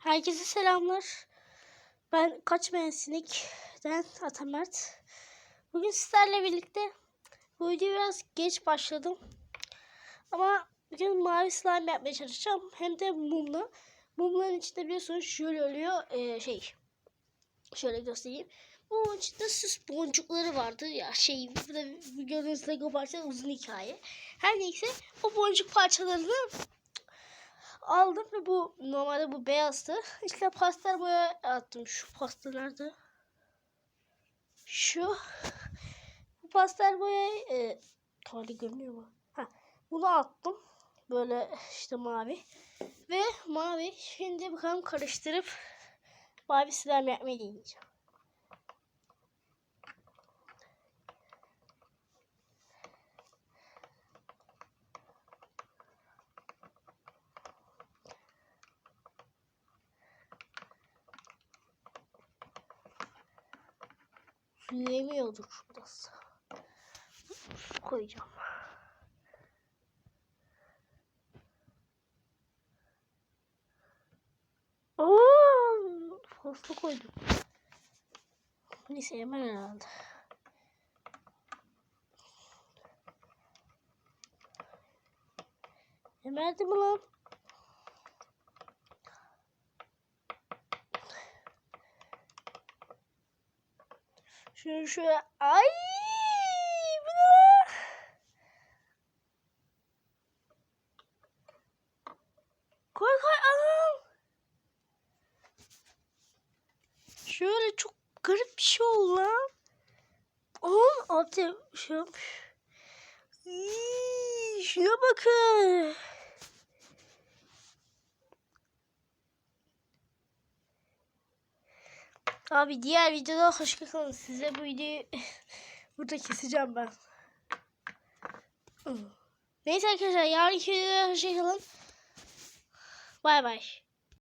Herkese selamlar. Ben Kaçmayan Sinik'ten Atamert. Bugün sizlerle birlikte bu videoya biraz geç başladım. Ama bugün mavi slime yapmaya çalışacağım. Hem de mumla. Mumların içinde biliyorsunuz şöyle oluyor. Ee, şey. Şöyle göstereyim. Bunun içinde süs boncukları vardı. Ya şey burada gördüğünüz Lego parça uzun hikaye. Her neyse o boncuk parçalarını aldım ve bu bu beyazdı. İşte pastel boya attım. Şu pastel nerede? Şu. Bu pastel boya e, hali görünüyor mu? Ha, bunu attım. Böyle işte mavi. Ve mavi. Şimdi bakalım karıştırıp mavi slime yapmayı deneyeceğim. Suyu emiyordur burası. Su koyacağım. Oo, fazla koydum. Neyse hemen herhalde. Mi lan? Şunu şöyle ay? Koy koy anam. Şöyle çok garip bir şey oldu lan. Oğlum altı şey Şuna bakın. Abi diğer videoda hoşça kalın. Size bu videoyu burada keseceğim ben. Neyse arkadaşlar yarınki videoda hoşça kalın. Bay bay.